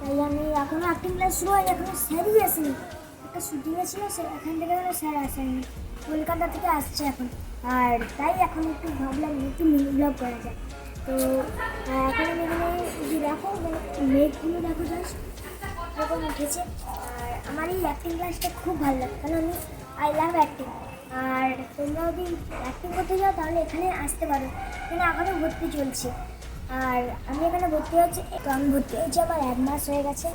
তাই আমি এখনও অ্যাক্টিং ক্লাস শুরু হয়নি, এখনও স্যারই আসেনি। একটা শুটিং ছিল, সে এখান থেকে কোনো স্যার আসেনি। কলকাতা থেকে আসছে এখন। আর তাই এখন একটু ভাবলাম একটু মিনি ব্লগ করা যায় তো এখন আমি এখানে এই যে দেখো মানে মেঘগুলো দেখো জাস্ট এরকম উঠেছে। আর আমার এই অ্যাক্টিং ক্লাসটা খুব ভালো লাগে, কারণ আমি আই লাভ অ্যাক্টিং আর তোমরা যদি অ্যাক্টিং করতে যাও, তাহলে এখানে আসতে পারো। এখানে এখনও ভর্তি চলছে। আর আমি এখানে ভর্তি হচ্ছে, তো আমি ভর্তি হয়েছি, আমার এক মাস হয়ে গেছে।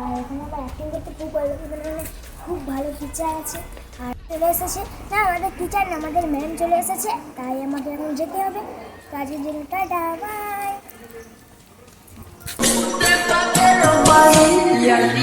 আর এখানে আমার অ্যাক্টিং করতে খুব ভালো এখানে মানে খুব ভালো টিচার আছে। আর চলে এসেছে। না, আমাদের টিচার না, আমাদের ম্যাম চলে এসেছে, তাই আমাকে এখন যেতে হবে। কাজের জন্য টাটা বাই yeah.